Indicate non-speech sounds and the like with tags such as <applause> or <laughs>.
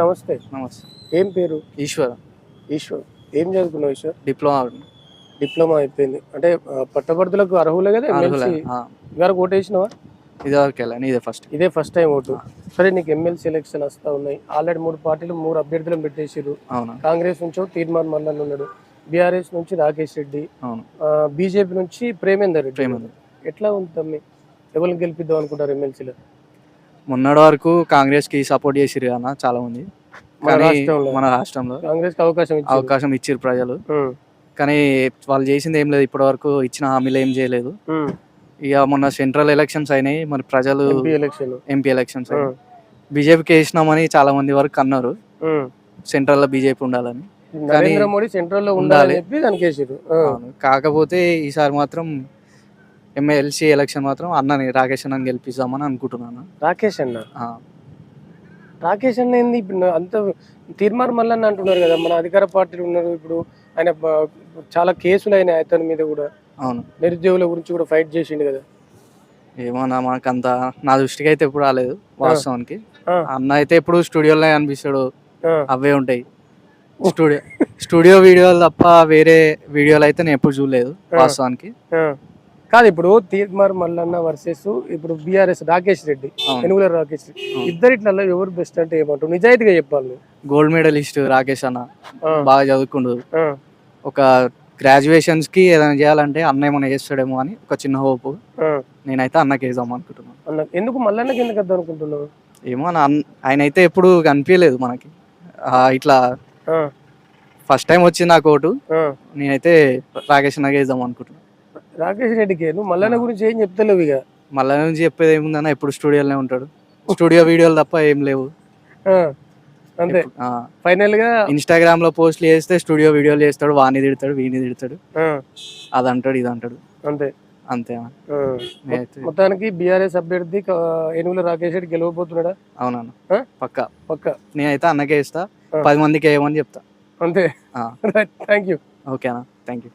నమస్తే. నమస్తే. ఏం పేరు? ఈశ్వర్. ఈశ్వర్. ఏం చదువుకున్నావు ఈశ్వర్? డిప్లొమా. డిప్లొమా అయిపోయింది. అంటే పట్టభద్రులకు అర్హులే కదా. ఎమ్మెల్సీ ఇవరకు ఓటేసినావా? ఇదే వరకు వెళ్ళాను ఇదే ఫస్ట్ ఇదే ఫస్ట్ టైం ఓటు. సరే నీకు ఎమ్మెల్సీ ఎలక్షన్ వస్తా ఉన్నాయి. ఆల్రెడీ మూడు పార్టీలు మూడు అభ్యర్థులను పెట్టేసిర్రు. అవునా? కాంగ్రెస్ నుంచి తీర్మాన్ మల్లన్ ఉన్నాడు. బీఆర్ఎస్ నుంచి రాకేష్ రెడ్డి. బీజేపీ నుంచి ప్రేమేందర్ రెడ్డి. ఎట్లా ఉంది తమ్మి? ఎవరిని గెలిపిద్దాం అనుకుంటారు ఎమ్మెల్సీలో మొన్నటి వరకు కాంగ్రెస్కి సపోర్ట్ చేసిరు అన్న చాలా మంది మన కానీ రాష్ట్రంలో. మన రాష్ట్రంలో కాంగ్రెస్ అవకాశం అవకాశం ఇచ్చిరు ప్రజలు. కానీ వాళ్ళు చేసింది ఏం లేదు ఇప్పటి వరకు ఇచ్చిన హామీలు ఏం చేయలేదు. ఇక మొన్న సెంట్రల్ ఎలక్షన్స్ అయినాయి మరి ప్రజలు ఎంపీ ఎలక్షన్. ఎంపీ ఎలక్షన్స్ బీజేపీకి వేసినామని చాలా మంది వరకు అన్నారు సెంట్రల్లో బీజేపీ ఉండాలని. నరేంద్ర మోడీ సెంట్రల్లో అవును. కాకపోతే ఈసారి మాత్రం ఎమ్మెల్సీ ఎలక్షన్ మాత్రం అన్నని రాకేష్ అన్నని గెలిపిస్తామని అనుకుంటున్నాను. రాకేష్ అన్న? ఆ, రాకేష్ అన్న ఏంది? ఇప్పుడు నా- అంత తీర్మార్ మల్లన్న అంటున్నారు కదా మన అధికార పార్టీలు ఉన్నారు ఇప్పుడు. ఆయన బ- చాలా కేసులు అయినాయి అతని మీద కూడా. అవును. నిరుద్యోగుల గురించి కూడా ఫైట్ చేసిండు కదా. ఏమన్నా మనకంత నా దృష్టికి అయితే ఎప్పుడు రాలేదు వాస్తవానికి. ఆ. అన్న అయితే ఎప్పుడు స్టూడియోలో కనిపిస్తాడు ఆ, అవే ఉంటాయి. స్టూడియో స్టూడియో వీడియోలు తప్ప వేరే వీడియోలు అయితే నేను ఎప్పుడు చూడలేదు వాస్తవానికి. ఆ. కాదు ఇప్పుడు తీర్మార్ మల్లన్న వర్సెస్ ఇప్పుడు బిఆర్ఎస్ రాకేష్ రెడ్డి. ఎనుగుల రాకేష్ రెడ్డి ఇద్దరిట్లలో ఎవరు బెస్ట్ అంటే ఏమంటారు? నిజాయితీగా చెప్పాలి. గోల్డ్ మెడలిస్ట్ రాకేష్ అన్న బాగా చదువుకుండు. ఒక గ్రాడ్యుయేషన్స్కి ఏదైనా చేయాలంటే అన్న ఏమైనా చేస్తాడేమో అని ఒక చిన్న హోప్. నేనైతే అన్నకి వేద్దాం అనుకుంటున్నాను అన్న ఎందుకు మల్లన్నకి ఎందుకు వద్దాం అనుకుంటున్నావు? ఏమో నా ఆయన అయితే ఎప్పుడు కనిపించలేదు మనకి. ఇట్లా ఫస్ట్ టైం వచ్చింది నాకు ఓటు ఆ. నేనైతే రాకేష్ అన్నకి వేద్దాం అనుకుంటున్నాను రాకేష్ రెడ్డికి నువ్వు మల్లన్న గురించి ఏం చెప్తలేవు ఇక? మళ్ళీ నుంచి చెప్పేది ఏముందన్న? ఎప్పుడు స్టూడియోలోనే ఉంటాడు. స్టూడియో వీడియోలు తప్ప ఏం లేవు. అంతే. ఫైనల్గా ఇన్స్టాగ్రామ్లో పోస్ట్లు చేస్తే స్టూడియో వీడియోలు చేస్తాడు వాణి తిడతాడు వీని తిడతాడు. అది అంటాడు ఇది అంటాడు అంతే అంతే మొత్తానికి బీఆర్ఎస్ అభ్యర్థి ఏనుగుల రాకేష్ రెడ్డి గెలవబోతున్నాడా? అవునన్న? పక్క. పక్క. నేనైతే అన్నకే ఇస్తా. పది మందికి వేయమని చెప్తా. అంతే. <laughs> Thank you. ఓకేనా. Thank you.